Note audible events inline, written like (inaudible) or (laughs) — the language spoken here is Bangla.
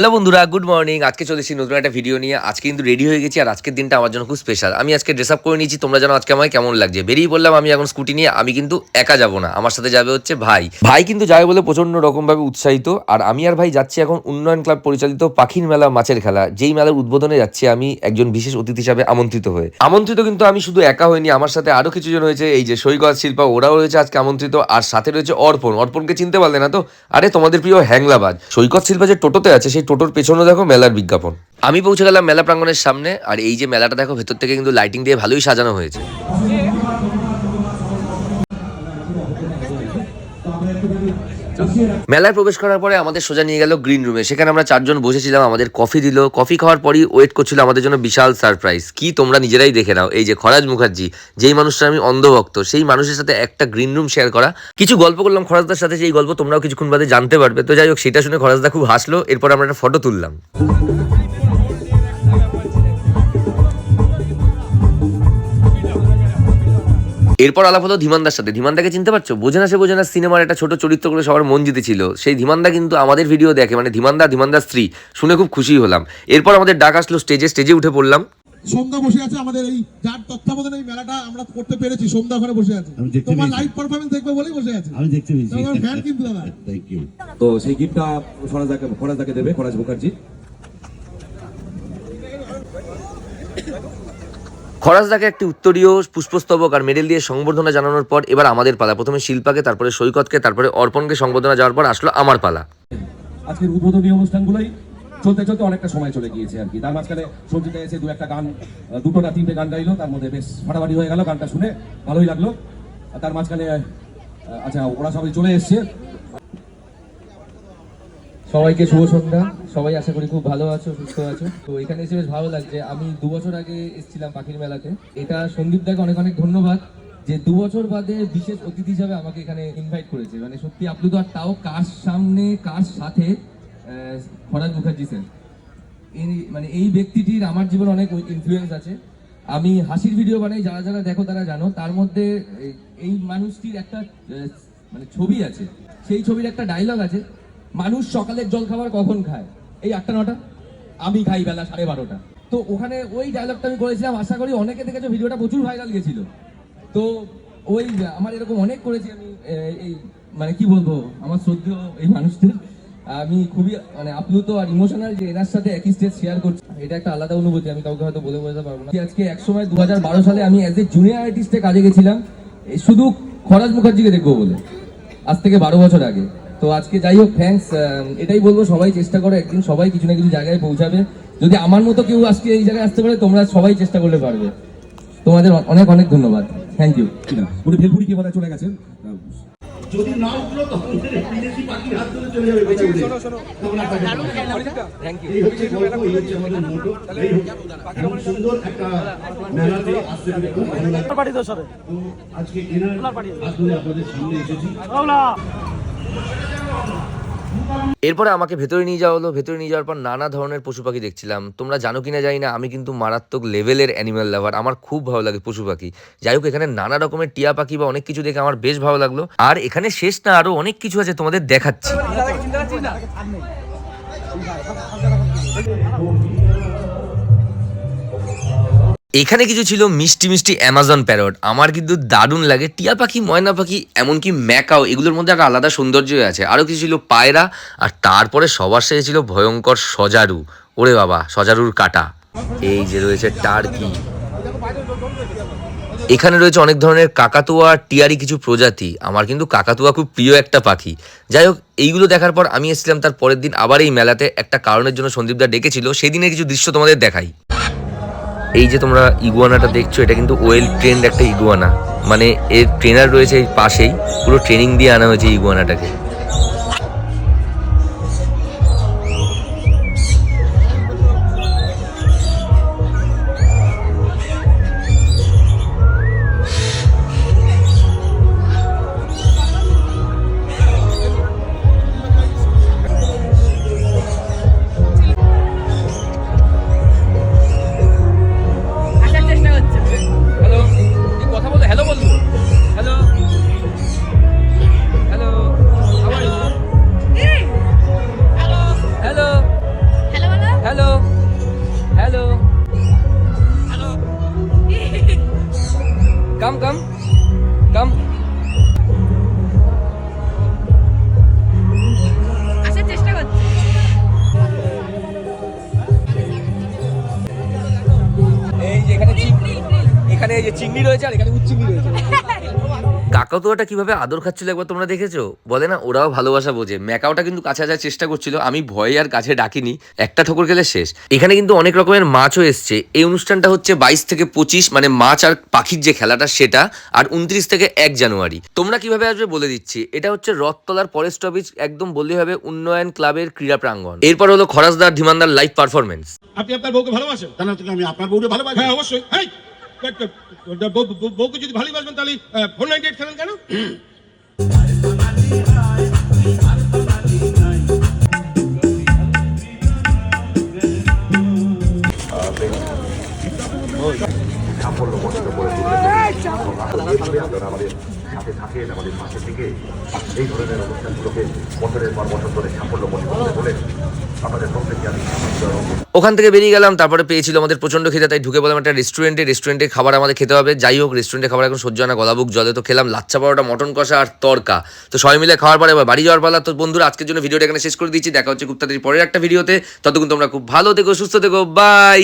হ্যালো বন্ধুরা গুড মর্নিং আজকে চলেছি নতুন একটা ভিডিও নিয়ে। আজকে কিন্তু রেডি হয়ে গেছি, আর আজকের দিনটা আমার জন্য খুব স্পেশাল আমি আজকে ড্রেস আপ করে নিয়েছি, তোমরা জানো আজকে আমায় কেমন লাগছে। বেরিয়ে বললাম আমি এখন স্কুটি নিয়ে, আমি কিন্তু একা যাব না। আমার সাথে যাবে হচ্ছে ভাই। ভাই কিন্তু যাবে বলে প্রচণ্ড রকমভাবে উৎসাহিত, আর আমি আর ভাই যাচ্ছি এখন উন্নয়ন ক্লাব পরিচালিত পাখির মেলা মাছের খেলা। যেই মেলার উদ্বোধনে যাচ্ছি আমি একজন বিশেষ অতিথি হিসাবে আমন্ত্রিত হয়ে। আমন্ত্রিত কিন্তু আমি শুধু একা হইনি, আমার সাথে আরও কিছু জন হয়েছে এই যে সৈকত শিল্পা, ওরাও রয়েছে আজকে আমন্ত্রিত, আর সাথে রয়েছে অর্পণ। অর্পণকে চিনতে পারলে না তো? আরে তোমাদের প্রিয় হ্যাংলাবাজ। সৈকত শিল্পা যে টোটোতে আছে, সেই টোটোর পেছনে দেখো মেলার বিজ্ঞাপন। আমি পৌঁছে গেলাম মেলা প্রাঙ্গণের সামনে, আর এই যে মেলাটা দেখো, ভেতর থেকে কিন্তু লাইটিং দিয়ে ভালোই সাজানো হয়েছে। মেলায় প্রবেশ করার পরে আমাদের সোজা নিয়ে গেল গ্রিন রুমে সেখানে আমরা চারজন বসেছিলাম, আমাদের কফি দিল। কফি খাওয়ার পরই ওয়েট করছিল আমাদের জন্য বিশাল সারপ্রাইজ কি তোমরা নিজেরাই দেখে নাও। এই যে খরাজ মুখার্জি, যেই মানুষটা আমি অন্ধভক্ত, সেই মানুষের সাথে একটা গ্রিন রুম শেয়ার করা। কিছু গল্প করলাম খরাজদার সাথে, সেই গল্প তোমরাও কিছুক্ষণ বাদে জানতে পারবে। তো যাই হোক, সেটা শুনে খরাজদা খুব হাসলো। এরপর আমরা একটা ফটো তুললাম। এরপর আলাপ হলো ধীমানদার সাথে। ধীমানদাকে চিনতে পারছ? বোঝে না সে বোঝে না সিনেমার একটা ছোট চরিত্র করে সবার মন জিতেছিল। সেই ধীমানদা কিন্তু আমাদের ভিডিও দেখে মানে ধীমানদা ধীমানদার স্ত্রী। শুনে খুব খুশি হলাম। এরপর আমাদের ডাক আসলো স্টেজে স্টেজে উঠে পড়লাম। সন্ধ্যা বসে আছে আমাদের এই যার তত্ত্বাবধানে এই মেলাটা আমরা করতে পেরেছি সন্ধ্যা ওখানে বসে আছে। তোমার লাইভ পারফরমেন্স দেখবে বলেই বসে আছে। আমি দেখতে পেয়েছি। তোমার ফ্যান কিন্তু দাদা থ্যাংক ইউ তো সেই গিফটটা ফরাজদাকে ফরাজদাকে দেবে ফরাজ মুখার্জি। খরাজদাকে একটি উত্তরীয় পুষ্পস্তবক আর মেডেল দিয়ে সংবর্ধনা জানানোর পর এবার আমাদের পালা। প্রথমে শিল্পাকে, তারপরে সৈকতকে, তারপরে অর্পণকে সংবর্ধনা যাওয়ার পর আসলো আমার পালা। আজকের উদ্বোধনী অনুষ্ঠানগুলোই চলতে চলতে অনেকটা সময় চলে গিয়েছে আর কি। তার মাঝখানে সঞ্জিতা এসে দু একটা গান, দুটো না তিনটে গান গাইলো, তার মধ্যে বেশ ফাটাফাটি হয়ে গেল গানটা শুনে, ভালোই লাগল। তার মাঝখানে আচ্ছা ওরা সবাই চলে এসছে। সবাইকে শুভ সন্ধ্যা। সবাই আশা করি খুব ভালো আছো, সুস্থ আছো। তো এখানে এসে বেশ ভালো লাগছে। আমি দু বছর আগে এসেছিলাম পাখির মেলাতে। এটা সন্দীপ দাকে অনেক অনেক ধন্যবাদ যে দু বছর বাদে বিশেষ অতিথি হিসাবে আমাকে এখানে ইনভাইট করেছে। মানে সত্যি আপ্লুত আর তাও কার সামনে, কার সাথে ফরাজ মুখার্জি স্যার এই মানে এই ব্যক্তিটির আমার জীবনে অনেক ইনফ্লুয়েন্স আছে। আমি হাসির ভিডিও বানাই, যারা যারা দেখো তারা জানো। তার মধ্যে এই মানুষটির একটা মানে ছবি আছে। সেই ছবির একটা ডায়লগ আছে। মানুষ সকালের জল খাবার কখন খায়? এই আটটা, নটা? আমি খাই বেলা সাড়ে বারোটা। তো ওখানে ওই ডায়লগটা আমি করেছিলাম, আশা করি অনেকে দেখেছ, ভিডিওটা প্রচুর ভাইরাল গেছিল। তো ওই, আমার এরকম অনেক করেছি আমি এই মানে কি বলব, আমার শ্রদ্ধেয় এই মানুষদের। আমি খুবই মানে আপ্লুত আর ইমোশনাল যে এনার সাথে একই স্টেজ শেয়ার করছি। এটা একটা আলাদা অনুভূতি, আমি কাউকে হয়তো বলে বোঝাতে পারব না। আজকে এক সময় দু হাজার বারো সালে আমি অ্যাজ এ জুনিয়র আর্টিস্টে কাজে গেছিলাম। শুধু খরাজ মুখার্জিকে দেখব বলে, আজ থেকে বারো বছর আগে। তো আজকে যাই হোক থ্যাঙ্কস এটাই বলব সবাই চেষ্টা করো একদিন সবাই কিছু না কিছু জায়গায় পৌঁছাবে। যদি আমার মতো কেউ আজকে এই জায়গায় আসতে পারে তোমরা সবাই চেষ্টা করলে পারবে। তোমাদের অনেক অনেক ধন্যবাদ। থ্যাংক ইউ উনি ভেলপুরি কে বলে চলে গেছেন? যদি না উঠল তখন বিদেশি পাখির হাত ধরে চলে যাবে বেঁচে উঠে। এই হচ্ছে গল্প এই হচ্ছে আমাদের মোটো এই এমন সুন্দর একটা মেলাতে আসতে পেরে খুব ভালো লাগছে তো আজকে এনার হাত ধরে আপনাদের সামনে এসেছি। এরপরে আমাকে ভেতরে নিয়ে যাওয়া হলো। ভেতরে নিয়ে যাওয়ার পর নানা ধরনের পশু পাখি দেখছিলাম। তোমরা জানো কিনা জানি না, আমি কিন্তু মারাত্মক লেভেলের অ্যানিমাল লাভার আমার খুব ভালো লাগে পশু পাখি। যাই হোক, এখানে নানা রকমের টিয়া পাখি বা অনেক কিছু দেখে আমার বেশ ভালো লাগল। আর এখানে শেষ না, আরও অনেক কিছু আছে তোমাদের দেখাচ্ছি। এখানে কিছু ছিল মিষ্টি মিষ্টি অ্যামাজন প্যারট আমার কিন্তু দারুণ লাগে। টিয়া পাখি, ময়না পাখি, এমনকি ম্যাকাও, এগুলোর মধ্যে একটা আলাদা সৌন্দর্য আছে। আরও কিছু ছিল পায়রা, আর তারপরে সবার শেষে ছিল ভয়ঙ্কর সজারু। ওরে বাবা, সজারুর কাটা। এই যে রয়েছে টার্কি। এখানে রয়েছে অনেক ধরনের কাকাতুয়া, টিয়ারি কিছু প্রজাতি। আমার কিন্তু কাকাতুয়া খুব প্রিয় একটা পাখি। যাই হোক, এইগুলো দেখার পর আমি এসেছিলাম তার পরের দিন। আবার এই মেলাতে একটা কারণের জন্য সন্দীপদা ডেকেছিল। সেদিনের কিছু দৃশ্য তোমাদের দেখাই। এই যে তোমরা ইগুয়ানাটা দেখছ, এটা কিন্তু ওয়েল ট্রেন্ড একটা ইগুয়ানা। মানে এর ট্রেনার রয়েছে পাশেই, পুরো ট্রেনিং দিয়ে আনা হয়েছে ইগুয়ানাটাকে। করছি। এই যে এখানে চিংড়ি এখানে এই যে চিংড়ি রয়েছে আর এখানে উচ্চিংড়ি রয়েছে। (laughs) কাকাতুয়াটা কীভাবে আদর খাচ্ছিল একবার তোমরা দেখেছ? বলে না ওরাও ভালোবাসা বোঝে। ম্যাকাওটা কিন্তু কাছে আসার চেষ্টা করছিল আমি ভয়ে আর কাছে ডাকিনি। একটা ঠোকর খেলে শেষ। এখানে কিন্তু অনেক রকমের মাছও এসছে। এই অনুষ্ঠানটা হচ্ছে বাইশ থেকে পঁচিশ মানে মাছ আর পাখির যে খেলাটা সেটা আর উনত্রিশ থেকে এক জানুয়ারি। তোমরা কীভাবে আসবে বলে দিচ্ছি। এটা হচ্ছে রথতলার ফরেস্ট অফিস একদম বললেই হবে উন্নয়ন ক্লাবের ক্রীড়া প্রাঙ্গণ। এরপর হলো খরাসদার ধীমানদার লাইভ পারফরমেন্স আপনি আপনার বউকে ভালোবাসেন? তাহলে আমি আপনার বউকে ভালোবাসি। হ্যাঁ অবশ্যই। বউকে যদি ভালোবাসবেন তাহলে ফোর নাইনটি এইট খেলেন কেন? ওখান থেকে বেরিয়ে গেলাম, তারপরে পেয়েছিল আমাদের প্রচণ্ড খেতে তাই ঢুকে বললাম একটা রেস্টুরেন্টে রেস্টুরেন্টে খাবার আমাদের খেতে হবে। যাই হোক, রেস্টুরেন্টে খাবার এখন সহ্য হয় না, গলাবুক জলে তো খেলাম লাচ্চা পরোটা, মটন কষা আর তরকা। তো সবাই মিলে খাওয়ার পরে এবার বাড়ি যাওয়ার পালা। তো বন্ধুরা, আজকের জন্য ভিডিওটা এখানে শেষ করে দিচ্ছি। দেখা হচ্ছে খুব তাড়াতাড়ি পরের একটা ভিডিওতে। ততক্ষণ তোমরা খুব ভালো থেকো, সুস্থ থেকো বাই